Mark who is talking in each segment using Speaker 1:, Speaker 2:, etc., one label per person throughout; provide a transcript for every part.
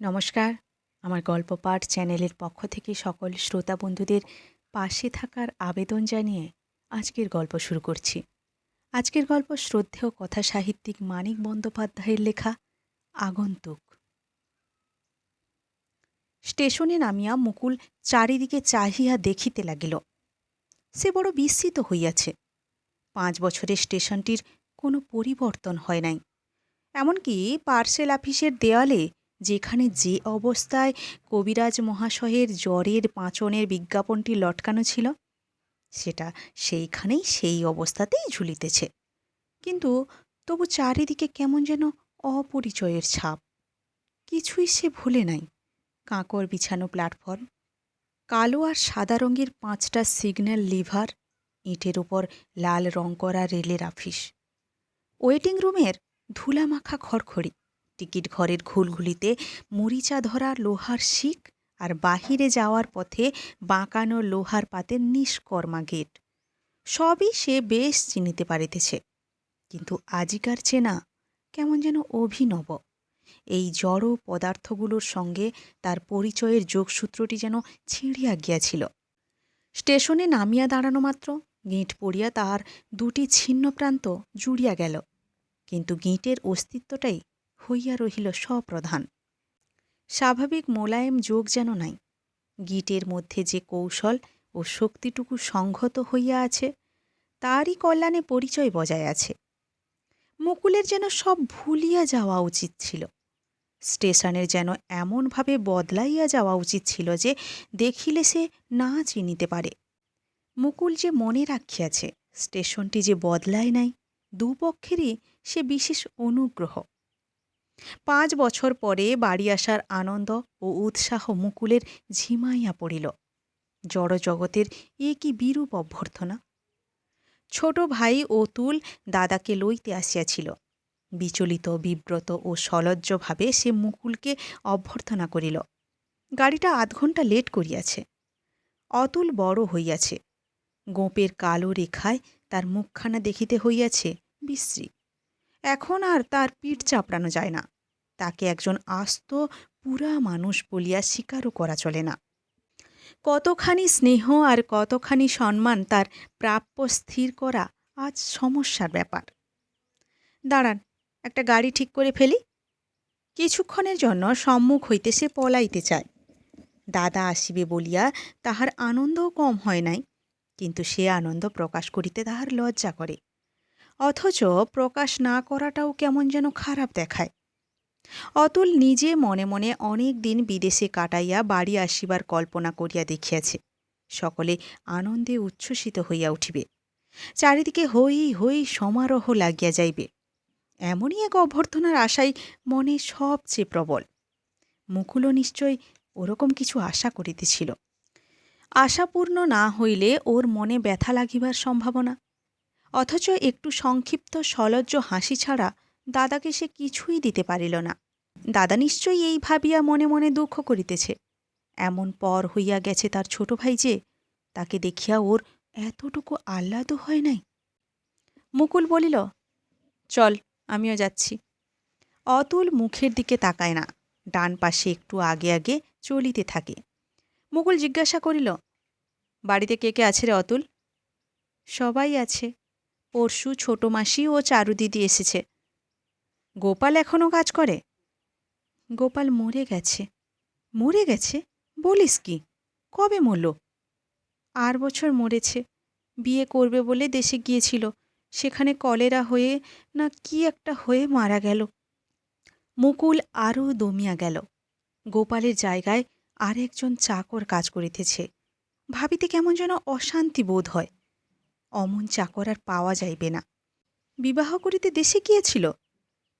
Speaker 1: নমস্কার। আমার গল্প পাঠ চ্যানেলের পক্ষ থেকে সকল শ্রোতা বন্ধুদের পাশে থাকার আবেদন জানিয়ে আজকের গল্প শুরু করছি। আজকের গল্প শ্রদ্ধেয় কথা সাহিত্যিক মানিক বন্দ্যোপাধ্যায়ের লেখা আগন্তুক স্টেশনে নামিয়া মুকুল চারিদিকে চাহিয়া দেখিতে লাগিল। সে বড় বিস্মিত হইয়াছে। পাঁচ বছরের স্টেশনটির কোনো পরিবর্তন হয় নাই। এমনকি পার্সেল অফিসের দেওয়ালে যেখানে যে অবস্থায় কবিরাজ মহাশয়ের জ্বরের পাঁচনের বিজ্ঞাপনটি লটকানো ছিল, সেটা সেইখানেই সেই অবস্থাতেই ঝুলিতেছে। কিন্তু তবু চারিদিকে কেমন যেন অপরিচয়ের ছাপ। কিছুই সে ভুলে নাই, কাঁকর বিছানো প্ল্যাটফর্ম, কালো আর সাদা রঙের পাঁচটা সিগন্যাল লিভার, ইটের উপর লাল রং করা রেলের আফিস, ওয়েটিং রুমের ধুলামাখা খড়খড়ি টিকিট ঘরের ঘুলঘুলিতে মরিচা ধরা লোহার শিক আর বাহিরে যাওয়ার পথে বাঁকানো লোহার পাতের নিষ্কর্মা গেট। সবই সে বেশ চিনিতে পারিতেছে। কিন্তু আজিকার চেনা কেমন যেন অভিনব। এই জড় পদার্থগুলোর সঙ্গে তার পরিচয়ের যোগসূত্রটি যেন ছিঁড়িয়া গিয়াছিল। স্টেশনে নামিয়া দাঁড়ানো মাত্র, গিঁট পড়িয়া তাহার দুটি ছিন্ন প্রান্ত জুড়িয়া গেল। কিন্তু গিঁটের অস্তিত্বটাই হইয়া রহিল স্বপ্রধান স্বাভাবিক মোলায়েম যোগ যেন নাই, গিটের মধ্যে যে কৌশল ও শক্তিটুকু সংহত হইয়া আছে, তারই কল্যাণে পরিচয় বজায় আছে। মুকুলের যেন সব ভুলিয়া যাওয়া উচিত ছিল, স্টেশনের যেন এমনভাবে বদলাইয়া যাওয়া উচিত ছিল যে দেখিলে সে না চিনিতে পারে। মুকুল যে মনে রাখিয়াছে, স্টেশনটি যে বদলায় নাই, দুপক্ষেরই সে বিশেষ অনুগ্রহ। পাঁচ বছর পরে বাড়ি আসার আনন্দ ও উৎসাহ মুকুলের ঝিমাইয়া পড়িল। জড়জগতের এ কি বিরূপ অভ্যর্থনা? ছোট ভাই অতুল দাদাকে লইতে আসিয়াছিল। বিচলিত, বিব্রত ও সলজ্জভাবে সে মুকুলকে অভ্যর্থনা করিল। গাড়িটা আধ ঘণ্টা লেট করিয়াছে। অতুল বড় হইয়াছে। গোপের কালো রেখায় তার মুখখানা দেখিতে হইয়াছে বিশ্রী এখন আর তার পিঠ চাপড়ানো যায় না। তাকে একজন আস্ত, পুরা মানুষ বলিয়া স্বীকারও করা চলে না। কতখানি স্নেহ আর কতখানি সম্মান তার প্রাপ্য স্থির করা আজ সমস্যার ব্যাপার। দাঁড়ান, একটা গাড়ি ঠিক করে ফেলি। কিছুক্ষণের জন্য সম্মুখ হইতে সে পলাইতে চায়। দাদা আসিবে বলিয়া তাহার আনন্দও কম হয় নাই, কিন্তু সে আনন্দ প্রকাশ করিতে তাহার লজ্জা করে। অথচ প্রকাশ না করাটাও কেমন যেন খারাপ দেখায়। অতুল নিজে মনে মনে অনেক দিন বিদেশে কাটাইয়া বাড়ি আসিবার কল্পনা করিয়া দেখিয়াছে। সকলে আনন্দে উচ্ছ্বসিত হইয়া উঠিবে। চারিদিকে হই হই সমারোহ লাগিয়া যাইবে। এমনই এক অভ্যর্থনার আশাই মনে সবচেয়ে প্রবল। মুকুলও নিশ্চয় ওরকম কিছু আশা করিতেছিল। আশাপূর্ণ না হইলে ওর মনে ব্যথা লাগিবার সম্ভাবনা। অথচ একটু সংক্ষিপ্ত সলজ্জ হাসি ছাড়া দাদাকে সে কিছুই দিতে পারিল না। দাদা নিশ্চয়ই এই ভাবিয়া মনে মনে দুঃখ করিতেছে। এমন পর হইয়া গেছে তার ছোট ভাই যে, তাকে দেখিয়া ওর এতটুকু আহ্লাদও হয় নাই। মুকুল বলিল, চল, আমিও যাচ্ছি। অতুল মুখের দিকে তাকায় না, ডান পাশে একটু আগে আগে চলিতে থাকে। মুকুল জিজ্ঞাসা করিল, বাড়িতে কে কে আছে রে অতুল? সবাই আছে। পরশু ছোট মাসি ও চারু দিদি এসেছে। গোপাল এখনও কাজ করে? গোপাল মরে গেছে। মরে গেছে? বলিস কি? কবে মরল? আর বছর মরেছে। বিয়ে করবে বলে দেশে গিয়েছিল। সেখানে কলেরা হয়ে না কি একটা হয়ে মারা গেল। মুকুল আরও দমিয়া গেল। গোপালের জায়গায় আরেকজন চাকর কাজ করিতেছে। ভাবিতে কেমন যেন অশান্তি বোধ হয়। অমন চাকর আর পাওয়া যাইবে না। বিবাহ করিতে দেশে গিয়েছিল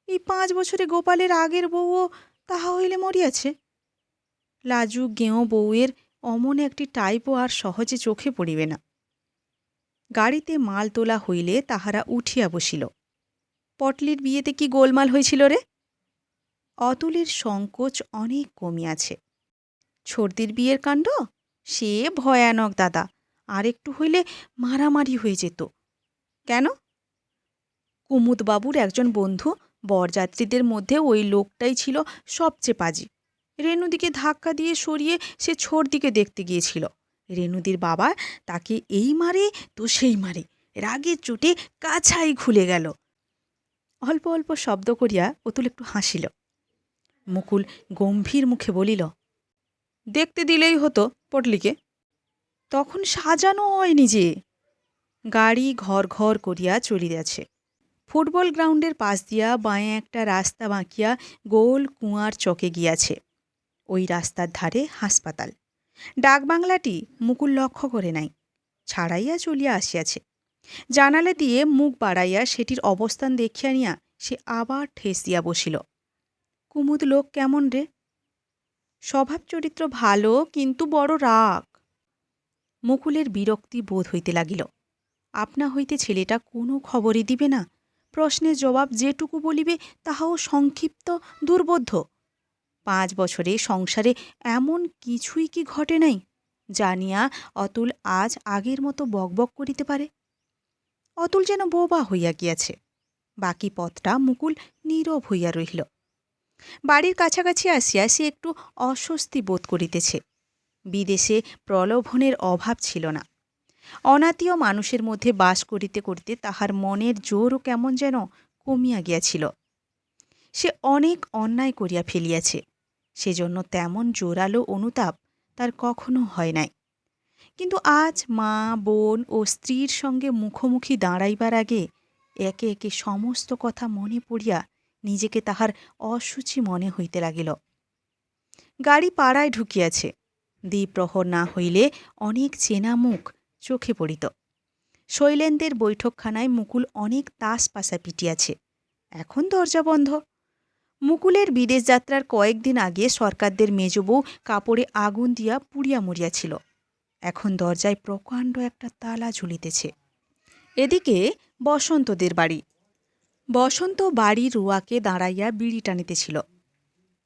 Speaker 1: এই পাঁচ বছরে গোপালের আগের বউও তাহা হইলে মরিয়াছে? লাজু গেঁয়ো বউয়ের অমন একটি টাইপও আর সহজে চোখে পড়িবে না। গাড়িতে মাল তোলা হইলে তাহারা উঠিয়া বসিল। পটলির বিয়েতে কি গোলমাল হয়েছিল রে? অতুলের সংকোচ অনেক কমিয়াছে। ছর্দির বিয়ের কাণ্ড? সে ভয়ানক দাদা। আর একটু হইলে মারামারি হয়ে যেত। কেন? কুমুদবাবুর একজন বন্ধু বরযাত্রীদের মধ্যে ওই লোকটাই ছিল সবচেয়ে পাজি। রেণুদিকে ধাক্কা দিয়ে সরিয়ে সে ছোর দিকে দেখতে গিয়েছিল। রেণুদির বাবা তাকে এই মারে তো সেই মারে রাগের চোটে কাছাই খুলে গেল। অল্প অল্প শব্দ করিয়া অতুল একটু হাসিল। মুকুল গম্ভীর মুখে বলিল, দেখতে দিলেই হতো, পটলিকে। তখন সাজানো হয়নি যে গাড়ি ঘর ঘর করিয়া চলিয়াছে। ফুটবল গ্রাউন্ডের পাশ দিয়া বাঁয়ে একটা রাস্তা বাঁকিয়া গোল কুঁয়ার চকে গিয়াছে। ওই রাস্তার ধারে হাসপাতাল। ডাকবাংলাটি মুকুল লক্ষ্য করে নাই, ছাড়াইয়া চলিয়া আসিয়াছে। জানালে দিয়ে মুখ বাড়াইয়া সেটির অবস্থান দেখিয়া নিয়া সে আবার ঠেস দিয়া বসিল। কুমুদ, লোক কেমন রে? স্বভাব চরিত্র ভালো, কিন্তু বড় রাগ। মুকুলের বিরক্তি বোধ হইতে লাগিল। আপনা হইতে ছেলেটা কোনো খবরই দিবে না। প্রশ্নের জবাব যেটুকু বলিবে তাহাও সংক্ষিপ্ত, দুর্বোধ্য। পাঁচ বছরে সংসারে এমন কিছুই কি ঘটে নাই, জানিয়া অতুল আজ আগের মতো বকবক করিতে পারে? অতুল যেন বোবা হইয়া গিয়াছে। বাকি পথটা মুকুল নীরব হইয়া রহিল। বাড়ির কাছাকাছি আসিয়া সে একটু অস্বস্তি বোধ করিতেছে। বিদেশে প্রলোভনের অভাব ছিল না। অনাতীয় মানুষের মধ্যে বাস করিতে করিতে তাহার মনের জোরও কেমন যেন কমিয়া গিয়াছিল। সে অনেক অন্যায় করিয়া ফেলিয়াছে, সেজন্য তেমন জোরালো অনুতাপ তার কখনো হয় নাই। কিন্তু আজ মা, বোন ও স্ত্রীর সঙ্গে মুখোমুখি দাঁড়াইবার আগে একে একে সমস্ত কথা মনে পড়িয়া নিজেকে তাহার অসুচি মনে হইতে লাগিল। গাড়ি পাড়ায় ঢুকিয়াছে দ্বিপ্রহর না হইলে অনেক চেনা মুখ চোখে পড়িত। শৈলেন্দ্রের বৈঠকখানায় মুকুল অনেক তাস পাশা পিটিয়াছে। এখন দরজা বন্ধ। মুকুলের বিদেশ যাত্রার কয়েকদিন আগে সরকারদের মেজবউ কাপড়ে আগুন দিয়া পুড়িয়া মরিয়াছিল। এখন দরজায় প্রকাণ্ড একটা তালা ঝুলিতেছে। এদিকে বসন্তদের বাড়ি। বসন্ত বাড়ির রুয়াকে দাঁড়াইয়া বিড়ি টানিতেছিল।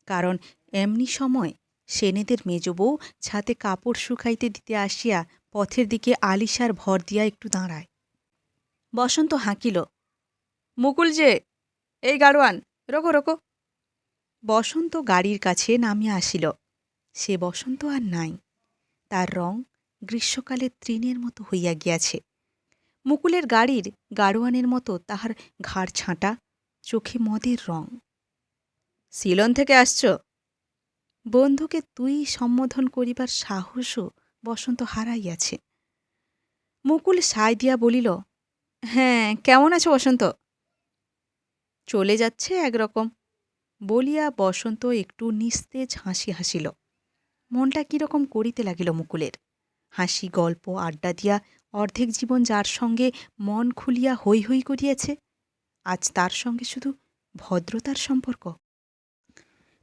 Speaker 1: কারণ এমনি সময় সেনেদের মেজবউ ছাতে কাপড় শুকাইতে দিতে আসিয়া পথের দিকে আলিশার ভর দিয়া একটু দাঁড়ায়। বসন্ত হাঁকিল, মুকুল যে, এই গাড়োয়ান, রোকো রোকো। বসন্ত গাড়ির কাছে নামিয়া আসিল। সে বসন্ত আর নাই। তার রং গ্রীষ্মকালে তৃণের মতো হইয়া গিয়াছে। মুকুলের গাড়ির গাড়োয়ানের মতো তাহার ঘাড় ছাঁটা, চোখে মদের রং। সিলন থেকে আসছ? বন্ধুকে তুই সম্বোধন করিবার সাহসও বসন্ত হারাইয়াছে। মুকুল সায় দিয়া বলিল হ্যাঁ কেমন আছো বসন্ত? চলে যাচ্ছে একরকম। বলিয়া বসন্ত একটু নিস্তেজ হাসি হাসিল। মনটা কীরকম করিতে লাগিল মুকুলের। হাসি, গল্প, আড্ডা দিয়া অর্ধেক জীবন যার সঙ্গে মন খুলিয়া হৈ হৈ করিয়াছে, আজ তার সঙ্গে শুধু ভদ্রতার সম্পর্ক।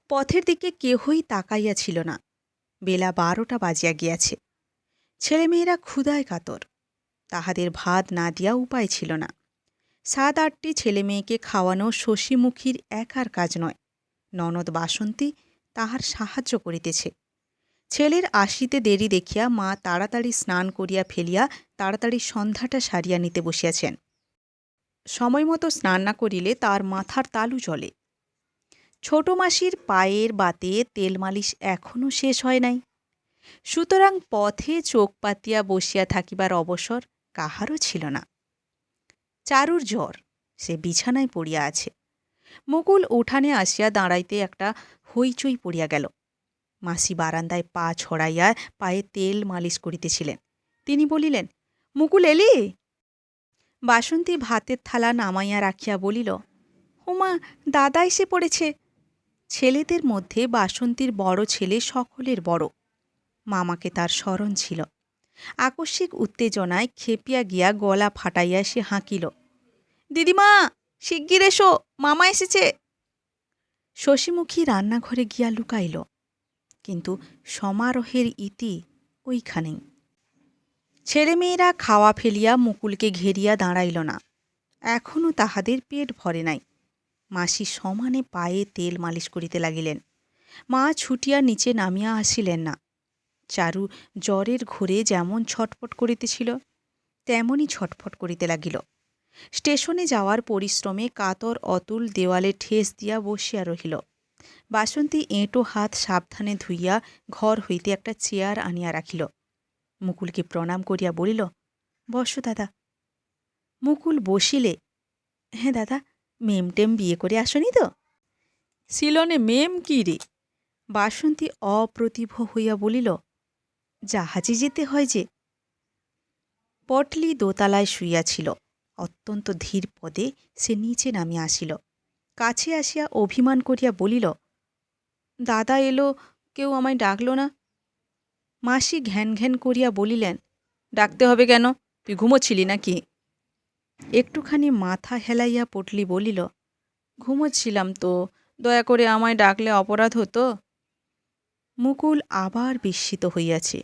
Speaker 1: পথের দিকে কেহই তাকাইয়া ছিল না। বেলা বারোটা বাজিয়া গিয়াছে। ছেলেমেয়েরা ক্ষুদায় কাতর। তাহাদের ভাত না দিয়া উপায় ছিল না। সাত আটটি ছেলেমেয়েকে খাওয়ানো শশীমুখীর একার কাজ নয়। ননদ বাসন্তী তাহার সাহায্য করিতেছে। ছেলের আসিতে দেরি দেখিয়া মা তাড়াতাড়ি স্নান করিয়া ফেলিয়া তাড়াতাড়ি সন্ধ্যাটা সারিয়া নিতে বসিয়াছেন। সময়মতো স্নান না করিলে তার মাথার তালু জলে ছোট মাসির পায়ের বাতে তেল মালিশ এখনও শেষ হয় নাই। সুতরাং পথে চোখ পাতিয়া বসিয়া থাকিবার অবসর কাহারও ছিল না। চারুর জ্বর, সে বিছানায় পড়িয়া আছে। মুকুল উঠানে আসিয়া দাঁড়াইতে একটা হইচই পড়িয়া গেল। মাসি বারান্দায় পা ছড়াইয়া পায়ে তেল মালিশ করিতেছিলেন। তিনি বলিলেন, মুকুল এলি? বাসন্তী ভাতের থালা নামাইয়া রাখিয়া বলিল হুমা দাদা এসে পড়েছে। ছেলেদের মধ্যে বাসন্তীর বড় ছেলে সকলের বড়। মামাকে তার স্মরণ ছিল। আকস্মিক উত্তেজনায় খেপিয়া গিয়া গলা ফাটাইয়া সে হাঁকিল। দিদিমা, শিগগির এসো, মামা এসেছে। শশীমুখী রান্নাঘরে গিয়া লুকাইল। কিন্তু সমারোহের ইতি ওইখানেই। ছেলেমেয়েরা খাওয়া ফেলিয়া মুকুলকে ঘেরিয়া দাঁড়াইল না। এখনও তাহাদের পেট ভরে নাই। মাসি সমানে পায়ে তেল মালিশ করিতে লাগিলেন। মা ছুটিয়া নিচে নামিয়া আসিলেন না। চারু জ্বরের ঘোরে যেমন ছটফট করিতেছিল, তেমনই ছটফট করিতে লাগিল। স্টেশনে যাওয়ার পরিশ্রমে কাতর অতুল দেওয়ালে ঠেস দিয়া বসিয়া রহিল। বাসন্তী এঁটো হাত সাবধানে ধুইয়া ঘর হইতে একটা চেয়ার আনিয়া রাখিল। মুকুলকে প্রণাম করিয়া বলিল, বসো দাদা। মুকুল বসিলে হ্যাঁ দাদা। মেম টেম বিয়ে করে আসনি তো? সিলনে মেম কি রে? বাসন্তী অপ্রতিভ হইয়া বলিল জাহাজে যেতে হয় যে? পটলি দোতলায় শুইয়াছিল। অত্যন্ত ধীর পদে সে নিচে নামিয়া আসিল। কাছে আসিয়া অভিমান করিয়া বলিল দাদা এলো কেউ আমায় ডাকল না? মাসি ঘ্যান ঘ্যান করিয়া বলিলেন ডাকতে হবে কেন? তুই ঘুমোচ্ছিলি নাকি? একটুখানি মাথা হেলাইয়া পটলি বলিল, ঘুমোচ্ছিলাম তো, দয়া করে আমায় ডাকলে অপরাধ হতো? মুকুল আবার বিস্মিত হইয়াছে,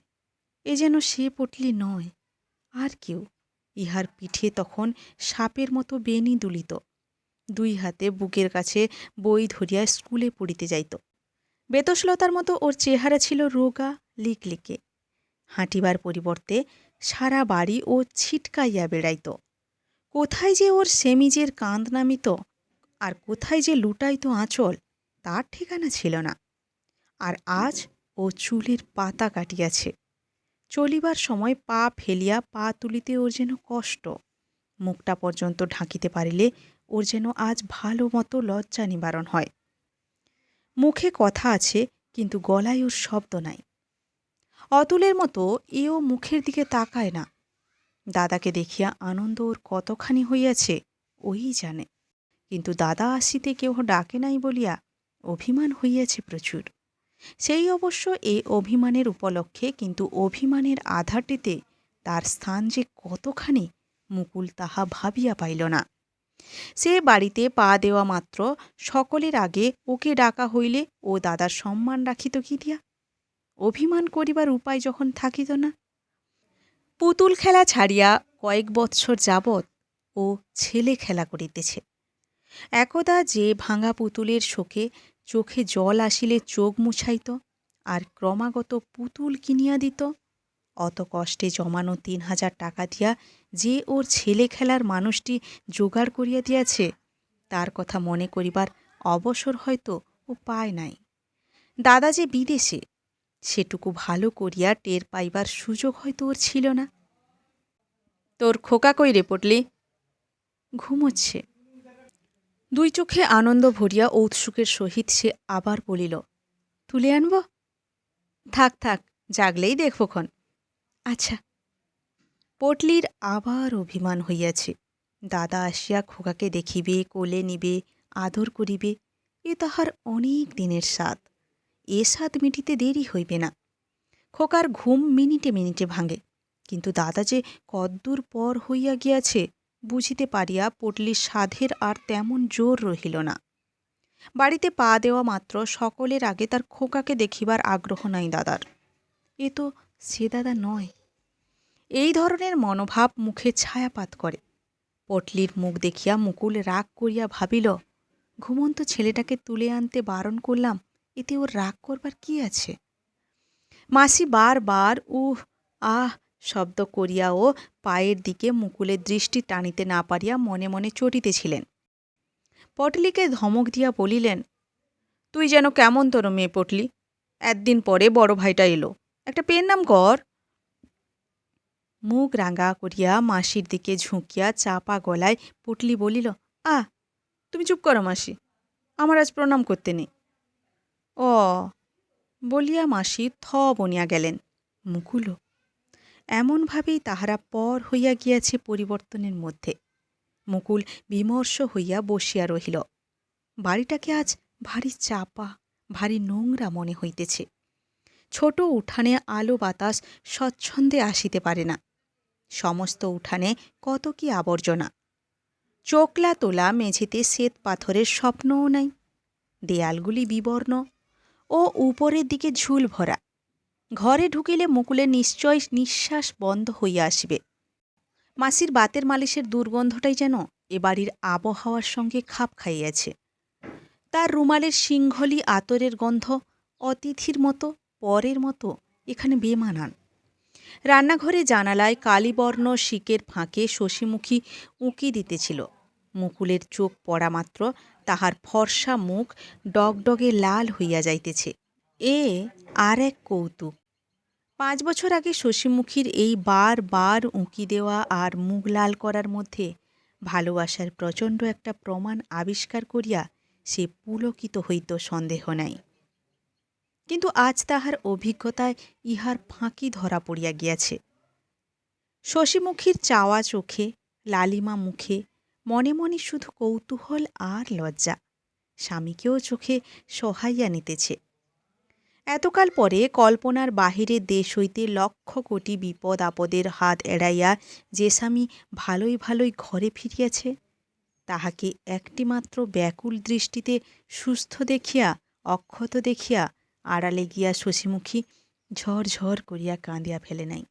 Speaker 1: এ যেন সে পটলি নয়, আর কেউ? ইহার পিঠে তখন সাপের মতো বেনি দুলিত, দুই হাতে বুকের কাছে বই ধরিয়া স্কুলে পড়িতে যাইত। বেতসলতার মতো ওর চেহারা ছিল রোগা, লিকলিকে। হাঁটিবার পরিবর্তে সারা বাড়ি ও ছিটকাইয়া বেড়াইত। কোথায় যে ওর সেমিজের কাঁদ নামিত আর কোথায় যে লুটাইত আঁচল, তার ঠিকানা ছিল না। আর আজ ও চুলের পাতা কাটিয়াছে। চলিবার সময় পা ফেলিয়া পা তুলিতে ওর যেন কষ্ট, মুখটা পর্যন্ত ঢাকিতে পারিলে ওর যেন আজ ভালো মতো লজ্জা নিবারণ হয়। মুখে কথা আছে, কিন্তু গলায় ওর শব্দ নাই। অতুলের মতো এও মুখের দিকে তাকায় না। দাদাকে দেখিয়া আনন্দ ওর কতখানি হইয়াছে, ওই জানে। কিন্তু দাদা আসিতে কেউ ডাকে নাই বলিয়া অভিমান হইয়াছে প্রচুর। সেই অবশ্য এই অভিমানের উপলক্ষে কিন্তু অভিমানের আধারটিতে তার স্থান যে কতখানি মুকুল তাহা ভাবিয়া পাইল না। সে বাড়িতে পা দেওয়া মাত্র সকলের আগে ওকে ডাকা হইলে ও দাদার সম্মান রাখিত কি দিয়া? অভিমান করিবার উপায় যখন থাকিত না পুতুল খেলা ছাড়িয়া কয়েক বৎসর যাবৎ ও ছেলে খেলা করিতেছে। একদা যে ভাঙা পুতুলের শোকে চোখে জল আসিলে চোখ মুছাইত আর ক্রমাগত পুতুল কিনিয়া দিত, অত কষ্টে জমানো তিন হাজার টাকা দিয়া যে ওর ছেলে খেলার মানুষটি জোগাড় করিয়া দিয়াছে, তার কথা মনে করিবার অবসর হয়তো ও পায় নাই। দাদা যে বিদেশে সেটুকু ভালো করিয়া টের পাইবার সুযোগ হয়তো ওর ছিল না। তোর খোকা কই রে পটলি? ঘুমোচ্ছে। দুই চোখে আনন্দ ভরিয়া ঔৎসুকের সহিত সে আবার বলিল, তুলে আনব? থাক থাক, জাগলেই দেখবক্ষণ আচ্ছা। পটলির আবার অভিমান হইয়াছে। দাদা আসিয়া খোকাকে দেখিবে, কোলে নিবে, আদর করিবে, এ তাহার অনেক দিনের স্বাদ। এ স্বাদ মিটিতে দেরি হইবে না। খোকার ঘুম মিনিটে মিনিটে ভাঙে, কিন্তু দাদা যে কদ্দূর পর হইয়া গিয়াছে, বুঝিতে পারিয়া পটলির সাধের আর তেমন জোর রহিল না। বাড়িতে পা দেওয়া মাত্র সকলের আগে তার খোকাকে দেখিবার আগ্রহ নাই দাদার। এ তো সে দাদা নয়। এই ধরনের মনোভাব মুখে ছায়াপাত করে। পটলির মুখ দেখিয়া মুকুল রাগ করিয়া ভাবিল, ঘুমন্ত ছেলেটাকে তুলে আনতে বারণ করলাম এতে ওর রাগ করবার কি আছে? মাসি বারবার উহ, আহ, শব্দ করিয়াও পায়ের দিকে মুকুলের দৃষ্টি টানিতে না পারিয়া মনে মনে চটিতেছিলেন। পটলিকে ধমক দিয়া বলিলেন, তুই যেন কেমন তোর মেয়ে পটলি? একদিন পরে বড় ভাইটা এলো। একটা পেন নাম কর। মুখ রাঙা করিয়া মাসির দিকে ঝুঁকিয়া চাপা গলায় পুটলি বলিল আ তুমি চুপ করো মাসি। আমার আজ প্রণাম করতে নেই। ও বলিয়া মাসি থ বনিয়া গেলেন মুকুলও এমনভাবেই তাহারা পর হইয়া গিয়াছে পরিবর্তনের মধ্যে। মুকুল বিমর্ষ হইয়া বসিয়া রহিল। বাড়িটাকে আজ ভারী চাপা, ভারী নোংরা মনে হইতেছে। ছোট উঠানে আলো বাতাস স্বচ্ছন্দে আসিতে পারে না। সমস্ত উঠানে কত কি আবর্জনা। চোকলা তোলা মেঝেতে শ্বেত পাথরের স্বপ্নও নাই। দেয়ালগুলি বিবর্ণ ও উপরের দিকে ঝুল ভরা। ঘরে ঢুকিলে মুকুলের নিশ্চয় নিঃশ্বাস বন্ধ হইয়া আসবে। মাসির বাতের মালিশের দুর্গন্ধটাই যেন এ বাড়ির আবহাওয়ার সঙ্গে খাপ খাইয়াছে। তার রুমালের সিংহলি আতরের গন্ধ অতিথির মতো, পরের মতো এখানে বেমানান। রান্নাঘরে জানালায় কালীবর্ণ শিকের ফাঁকে শশীমুখী উঁকি দিতেছিল। মুকুলের চোখ পড়া মাত্র, তাহার ফর্সা মুখ ডগডগে লাল হইয়া যাইতেছে। এ আর এক কৌতুক। পাঁচ বছর আগে শশীমুখীর এই বার বার উঁকি দেওয়া আর মুখ লাল করার মধ্যে ভালোবাসার প্রচণ্ড একটা প্রমাণ আবিষ্কার করিয়া সে পুলকিত হইত সন্দেহ নাই। কিন্তু আজ তাহার অভিজ্ঞতায় ইহার ফাঁকি ধরা পড়িয়া গিয়াছে। শশীমুখীর চাওয়া চোখে, লালিমা মুখে মনে মনে শুধু কৌতূহল আর লজ্জা। স্বামীকেও চোখে সহাইয়া নিতেছে। এতকাল পরে কল্পনার বাহিরে দেশ হইতে লক্ষ কোটি বিপদ আপদের হাত এড়াইয়া যে স্বামী ভালোই ভালোই ঘরে ফিরিয়াছে, তাহাকে একটিমাত্র ব্যাকুল দৃষ্টিতে সুস্থ দেখিয়া, অক্ষত দেখিয়া আড়ালে গিয়া শশীমুখী ঝরঝর করিয়া কাঁদিয়া ফেলে নাই।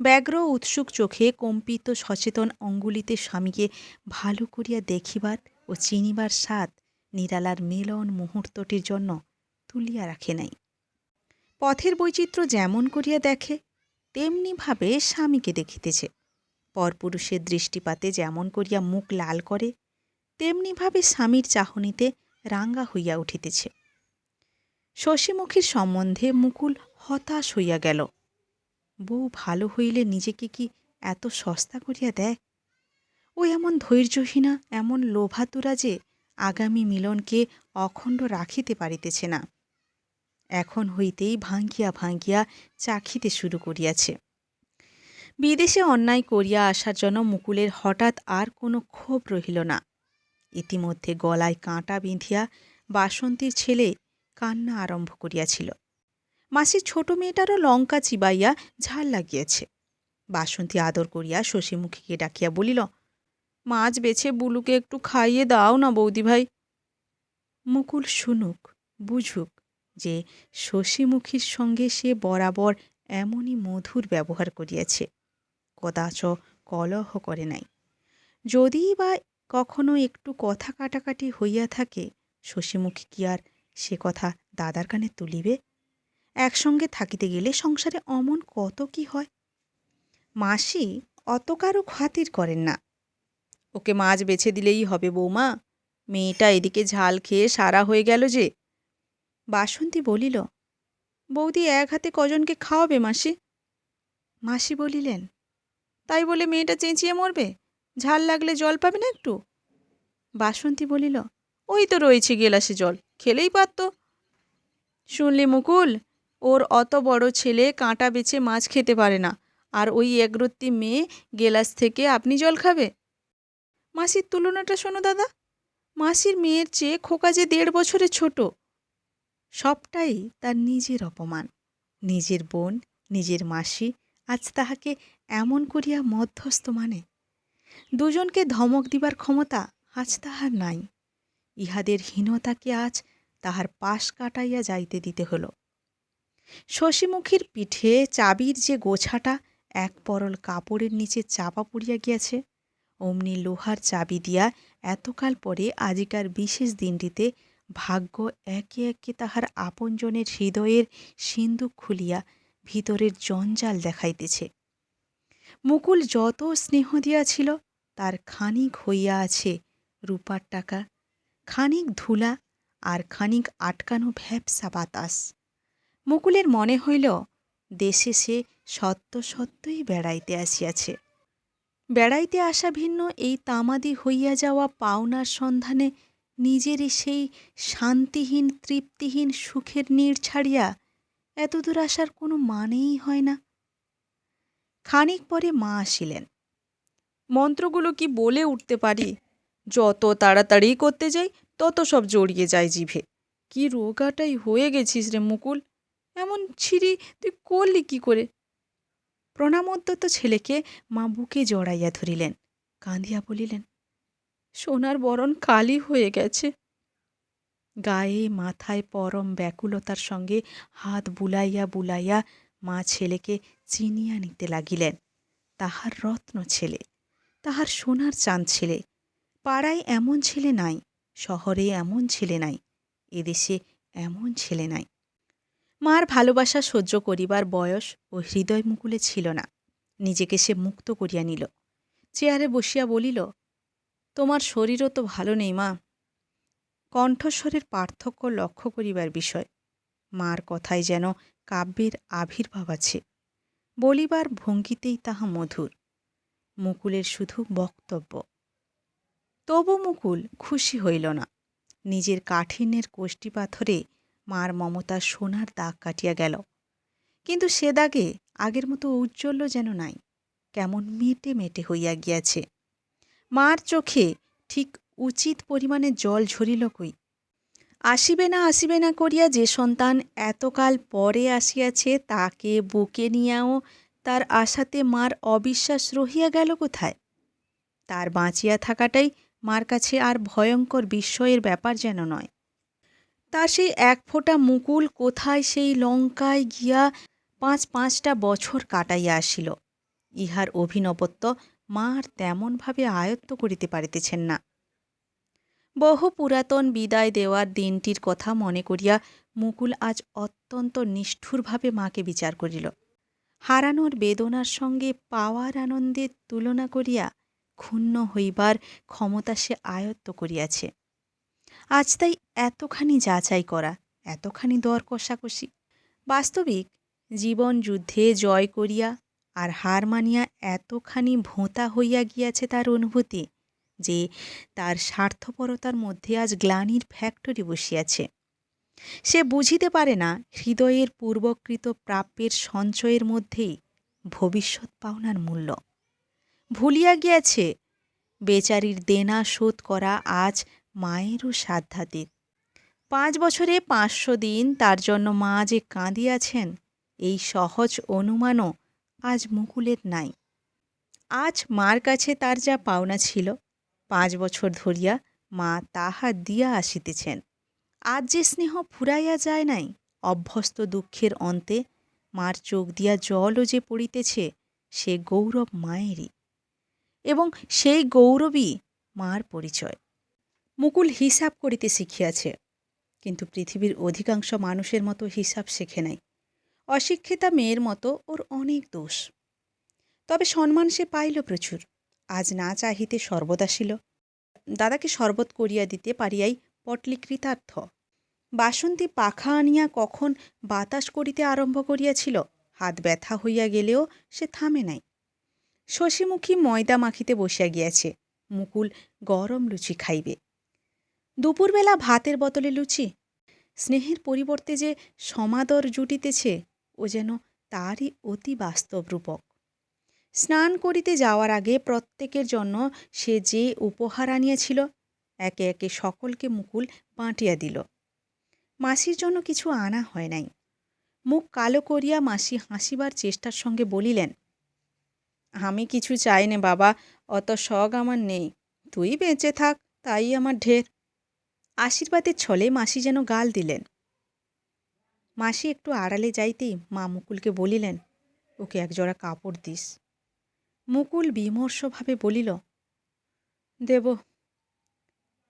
Speaker 1: ব্যগ্র উৎসুক চোখে কম্পিত সচেতন অঙ্গুলিতে স্বামীকে ভালো করিয়া দেখিবার ও চিনিবার স্বাদ নিরালার মিলন মুহূর্তটির জন্য তুলিয়া রাখে নাই। পথের বৈচিত্র্য যেমন করিয়া দেখে, তেমনিভাবে স্বামীকে দেখিতেছে। পরপুরুষের দৃষ্টিপাতে যেমন করিয়া মুখ লাল করে, তেমনিভাবে স্বামীর চাহনিতে রাঙ্গা হইয়া উঠিতেছে। শশীমুখীর সম্বন্ধে মুকুল হতাশ হইয়া গেল। বউ ভালো হইলে নিজেকে কি এত সস্তা করিয়া দেয়? ও এমন ধৈর্যহীনা, এমন লোভাতুরা যে আগামী মিলনকে অখণ্ড রাখিতে পারিতেছে না। এখন হইতেই ভাঙ্গিয়া ভাঙ্গিয়া চাখিতে শুরু করিয়াছে। বিদেশে অন্যায় করিয়া আসার জন্য মুকুলের হঠাৎ আর কোনো ক্ষোভ রহিল না। ইতিমধ্যে গলায় কাঁটা বিঁধিয়া বাসন্তীর ছেলে কান্না আরম্ভ করিয়াছিল। মাসির ছোট মেয়েটারও লঙ্কা চিবাইয়া ঝাল লাগিয়েছে। বাসন্তী আদর করিয়া শশীমুখীকে ডাকিয়া বলিল, মাছ বেছে বুলুকে একটু খাইয়ে দাও না বৌদি ভাই মুকুল শুনুক, বুঝুক যে শশীমুখীর সঙ্গে সে বরাবর এমনই মধুর ব্যবহার করিয়াছে, কদাচ কলহ করে নাই। যদি বা কখনো একটু কথা কাটাকাটি হইয়া থাকে, শশীমুখী কি আর সে কথা দাদার কানে তুলিবে? একসঙ্গে থাকিতে গেলে সংসারে অমন কত কি হয়? মাসি অত কারও খাতির করেন না। ওকে মাছ বেছে দিলেই হবে বৌমা। মেয়েটা এদিকে ঝাল খেয়ে সারা হয়ে গেল যে। বাসন্তী বলিল, বৌদি এক হাতে কজনকে খাওয়াবে মাসি? মাসি বলিলেন, তাই বলে মেয়েটা চেঁচিয়ে মরবে? ঝাল লাগলে জল পাবে না একটু? বাসন্তী বলিল, ওই তো রয়েছে গেলাসে জল, খেলেই পারত। শুনলি মুকুল ওর অত বড় ছেলে কাঁটা বেছে মাছ খেতে পারে না। আর ওই একরত্তি মেয়ে গেলাস থেকে আপনি জল খাবে? মাসির তুলনাটা শোনো দাদা। মাসির মেয়ের চেয়ে খোকা যে দেড় বছরে ছোট। সবটাই তার নিজের অপমান। নিজের বোন, নিজের মাসি আজ তাহাকে এমন করিয়া মধ্যস্থ মানে। দুজনকে ধমক দিবার ক্ষমতা আজ তাহার নাই। ইহাদের হীনতাকে আজ তাহার পাশ কাটাইয়া যাইতে দিতে হল। শশীমুখীর পিঠে চাবির যে গোছাটা এক পরল কাপড়ের নিচে চাপা পড়িয়া গিয়াছে, অমনি লোহার চাবি দিয়া এতকাল পরে আজিকার বিশেষ দিনটিতে ভাগ্য একে একে তাহার আপনজনের হৃদয়ের সিন্দুক খুলিয়া ভিতরের জঞ্জাল দেখাইতেছে। মুকুল যত স্নেহ দিয়াছিল, তার খানিক হইয়া আছে রূপার টাকা, খানিক ধুলা আর খানিক আটকানো ভ্যাপসা বাতাস। মুকুলের মনে হইল, দেশে সে সত্য সত্যই বেড়াইতে আসিয়াছে। বেড়াইতে আসা ভিন্ন এই তামাদি হইয়া যাওয়া পাওনার সন্ধানে নিজেরই সেই শান্তিহীন, তৃপ্তিহীন সুখের নীড় ছাড়িয়া এতদূর আসার কোনো মানেই হয় না। খানিক পরে মা আসিলেন। মন্ত্রগুলো কি বলে উঠতে পারি? যত তাড়াতাড়ি করতে যাই, তত সব জড়িয়ে যায় জিভে। কি রোগাটাই হয়ে গেছিস রে মুকুল? এমন ছিঁড়ি তুই করলি কি করে? প্রণামোদ্যত ছেলেকে মা বুকে জড়াইয়া ধরিলেন, কাঁদিয়া বলিলেন, সোনার বরণ কালি হয়ে গেছে। গায়ে মাথায় পরম ব্যাকুলতার সঙ্গে হাত বুলাইয়া বুলাইয়া মা ছেলেকে চিনিয়া নিতে লাগিলেন। তাহার রত্ন ছেলে, তাহার সোনার চাঁদ ছেলে, পাড়ায় এমন ছেলে নাই, শহরে এমন ছেলে নাই, এদেশে এমন ছেলে নাই। মার ভালোবাসা সহ্য করিবার বয়স ও হৃদয় মুকুলে ছিল না। নিজেকে সে মুক্ত করিয়া নিল। চেয়ারে বসিয়া বলিল, তোমার শরীরও তো ভালো নেই মা। কণ্ঠস্বরের পার্থক্য লক্ষ্য করিবার বিষয়। মার কথায় যেন কাব্যের আবির্ভাব আছে। বলিবার ভঙ্গিতেই তাহা মধুর। মুকুলের শুধু বক্তব্য। তবু মুকুল খুশি হইল না। নিজের কাঠিন্যের কোষ্ঠী পাথরে মার মমতার সোনার দাগ কাটিয়া গেল। কিন্তু সে দাগে আগের মতো ঔজ্জ্বল্য যেন নাই, কেমন মেটে মেটে হইয়া গিয়াছে। মার চোখে ঠিক উচিত পরিমাণে জল ঝরিল কই? আসিবে না আসিবে না করিয়া যে সন্তান এতকাল পরে আসিয়াছে, তাকে বুকে নিয়াও তার আশাতে মার অবিশ্বাস রহিয়া গেল কোথায়? তার বাঁচিয়া থাকাটাই মার কাছে আর ভয়ঙ্কর বিস্ময়ের ব্যাপার যেন নয়। তার সেই এক ফোঁটা মুকুল কোথায় সেই লঙ্কায় গিয়া পাঁচ পাঁচটা বছর কাটাইয়া আসিল। ইহার অভিনবত্ব মা আর তেমনভাবে আয়ত্ত করিতে পারিতেছেন না। বহু পুরাতন বিদায় দেওয়ার দিনটির কথা মনে করিয়া মুকুল আজ অত্যন্ত নিষ্ঠুরভাবে মাকে বিচার করিল। হারানোর বেদনার সঙ্গে পাওয়ার আনন্দের তুলনা করিয়া ক্ষুণ্ণ হইবার ক্ষমতা সে আয়ত্ত করিয়াছে। আজ তাই এতখানি যাচাই করা, এতখানি দর কষাকষি। বাস্তবিক, জীবন যুদ্ধে জয় করিয়া আর হার মানিয়া এতখানি ভোঁতা হইয়া গিয়াছে তার অনুভূতি, যে তার স্বার্থপরতার মধ্যে আজ গ্লানির ফ্যাক্টরি বসিয়াছে। সে বুঝিতে পারে না, হৃদয়ের পূর্বকৃত প্রাপ্যের সঞ্চয়ের মধ্যেই ভবিষ্যৎ পাওনার মূল্য। ভুলিয়া গিয়াছে, বেচারির দেনা শোধ করা আজ মায়েরও সাধ্যাতীত পাঁচ বছরে পাঁচশো দিন তার জন্য মা যে কাঁদিয়াছেন, এই সহজ অনুমানও আজ মুকুলের নাই। আজ মার কাছে তার যা পাওনা ছিল, পাঁচ বছর ধরিয়া মা তাহা দিয়া আসিতেছেন। আজ যে স্নেহ ফুরাইয়া যায় নাই, অভ্যস্ত দুঃখের অন্তে মার চোখ দিয়া জলও যে পড়িতেছে, সে গৌরব মায়েরই। এবং সেই গৌরবই মার পরিচয়। মুকুল হিসাব করিতে শিখিয়াছে, কিন্তু পৃথিবীর অধিকাংশ মানুষের মতো হিসাব শেখে নাই। অশিক্ষিতা মেয়ের মতো ওর অনেক দোষ। তবে সম্মান সে পাইল প্রচুর। আজ না চাহিতে সর্বদা ছিল দাদাকে শরবত করিয়া দিতে পারিয়াই পটলি কৃতার্থ। বাসন্তী পাখা আনিয়া কখন বাতাস করিতে আরম্ভ করিয়াছিল, হাত ব্যথা হইয়া গেলেও সে থামে নাই। শশীমুখী ময়দা মাখিতে বসিয়া গিয়াছে, মুকুল গরম লুচি খাইবে। দুপুরবেলা ভাতের বদলে লুচি। স্নেহের পরিবর্তে যে সমাদর জুটিতেছে, ও যেন তারই অতি বাস্তব রূপক। স্নান করিতে যাওয়ার আগে প্রত্যেকের জন্য সে যে উপহার আনিয়াছিল, একে একে সকলকে মুকুল বাঁটিয়া দিল। মাসির জন্য কিছু আনা হয় নাই। মুখ কালো করিয়া মাসি হাসিবার চেষ্টার সঙ্গে বলিলেন, আমি কিছু চাই নে বাবা, অত শখ আমার নেই। তুই বেঁচে থাক, তাই আমার ঢের। আশীর্বাদের ছলে মাসি যেন গাল দিলেন। মাসি একটু আড়ালে যাইতেই মা মুকুলকে বলিলেন, ওকে একজোড়া কাপড় দিস। মুকুল বিমর্ষভাবে বলিল, দেব,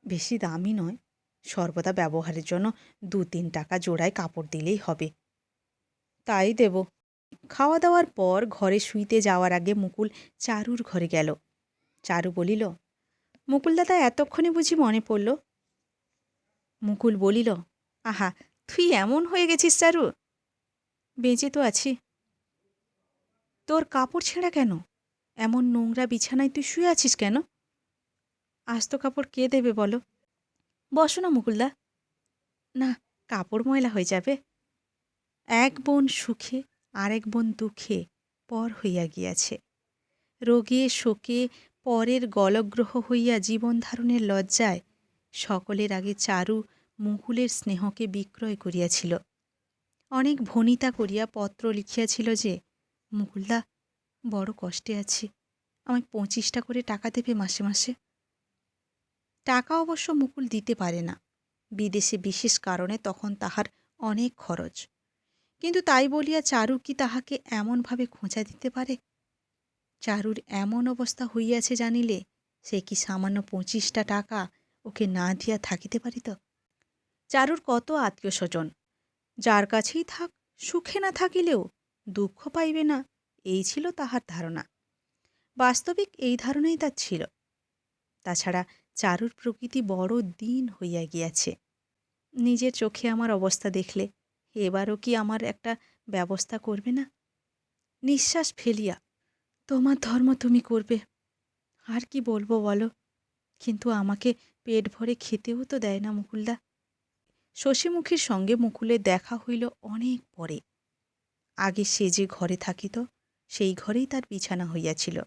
Speaker 1: বেশি দামি নয়। সর্বদা ব্যবহারের জন্য দু তিন টাকা জোড়ায় কাপড় দিলেই হবে। তাই দেব। খাওয়া দাওয়ার পর ঘরে শুইতে যাওয়ার আগে মুকুল চারুর ঘরে গেল। চারু বলিল, মুকুল দাদা, এতক্ষণে বুঝি মনে পড়ল মুকুল বলিল, আহা, তুই এমন হয়ে গেছিস, চারু। বেঁচে তো আছি। তোর কাপড় ছেঁড়া কেন? এমন নোংরা বিছানায় তুই শুয়ে আছিস কেন? আস্ত কাপড় কে দেবে বলো? বসো না, মুকুলদা। না, কাপড় ময়লা হয়ে যাবে। এক বোন সুখে, আরেক বোন দুঃখে পর হইয়া গিয়াছে। রোগে, শোকে, পরের গলগ্রহ হইয়া জীবন ধারণের লজ্জায় সকলের আগে চারু মুকুলের স্নেহকে বিক্রয় করিয়াছিল। অনেক ভনিতা করিয়া পত্র লিখিয়াছিল যে মুকুলদা বড় কষ্টে আছি। আমায় পঁচিশটা করে টাকা দেবে মাসে মাসে? টাকা অবশ্য মুকুল দিতে পারে না। বিদেশে বিশেষ কারণে তখন তাহার অনেক খরচ। কিন্তু তাই বলিয়া চারু কি তাহাকে এমনভাবে খোঁচা দিতে পারে? চারুর এমন অবস্থা হইয়াছে জানিলে, সে কি সামান্য পঁচিশটা টাকা ওকে না দিয়া থাকিতে পারিত? চারুর কত আত্মীয় স্বজন যার কাছেই থাক, সুখে না থাকিলেও দুঃখ পাইবে না, এই ছিল তাহার ধারণা। বাস্তবিক এই ধারণাই তার ছিল। তাছাড়া চারুর প্রকৃতি বড় দিন হইয়া গিয়াছে। নিজের চোখে আমার অবস্থা দেখলে এবারও কি আমার একটা ব্যবস্থা করবে না? নিঃশ্বাস ফেলিয়া, তোমার ধর্ম তুমি করবে, আর কি বলব বলো? কিন্তু আমাকে পেট ভরে খেতেও তো দেয় না মুকুলদা। শশীমুখীর সঙ্গে মুকুলের দেখা হইল অনেক পরে। আগে সে যে ঘরে থাকিত, সেই ঘরেই তার বিছানা হইয়াছিল।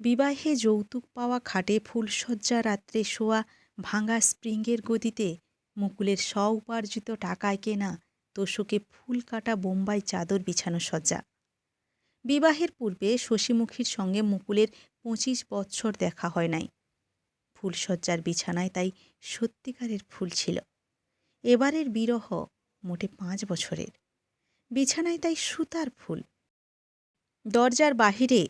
Speaker 1: বিবাহে যৌতুক পাওয়া খাটে ফুলশয্যা রাত্রে শোয়া ভাঙা স্প্রিংয়ের গদিতে মুকুলের স্ব উপার্জিত টাকায় কেনা তোষকে ফুল কাটা বোম্বাই চাদর বিছানো সজ্জা বিবাহের পূর্বে শশীমুখীর সঙ্গে মুকুলের পঁচিশ বৎসর দেখা হয় নাই। ফুলশয্যার বিছানায় তাই সত্যিকারের ফুল ছিল। এবারের বিরহ মোটে পাঁচ বছরের। বিছানায় তাই সুতার ফুল। দরজার বাহিরে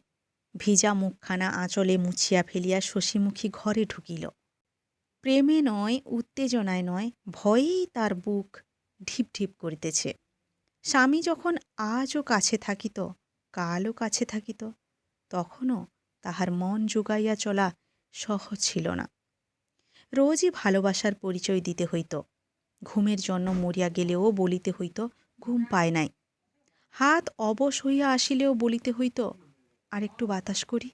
Speaker 1: ভিজা মুখখানা আঁচলে মুছিয়া ফেলিয়া শশীমুখী ঘরে ঢুকিল। প্রেমে নয়, উত্তেজনায় নয়, ভয়েই তার বুক ঢিপ ঢিপ করিতেছে। স্বামী যখন আজও কাছে থাকিত, কালও কাছে থাকিত, তখনও তাহার মন জোগাইয়া চলা সহজ ছিল না। রোজই ভালোবাসার পরিচয় দিতে হইত। ঘুমের জন্য মরিয়া গেলেও বলিতে হইত, ঘুম পায় নাই। হাত অবশ হইয়া আসিলেও বলিতে হইত আর একটু বাতাস করি।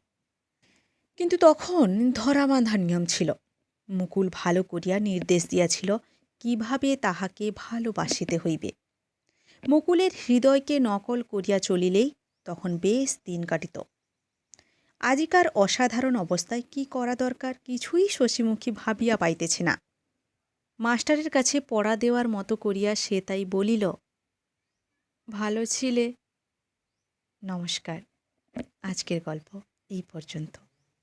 Speaker 1: কিন্তু তখন ধরা বাঁধার নিয়ম ছিল। মুকুল ভালো করিয়া নির্দেশ দিয়াছিল, কীভাবে তাহাকে ভালোবাসিতে হইবে? মুকুলের হৃদয়কে নকল করিয়া চলিলেই তখন বেশ দিন কাটিত। আজিকার অসাধারণ অবস্থায় কি করা দরকার কিছুই শশীমুখী ভাবিয়া পাইতেছে না। মাস্টারের কাছে পড়া দেওয়ার মতো করিয়া সে তাই বলিল, ভালো ছিলে। নমস্কার। আজকের গল্প এই পর্যন্ত।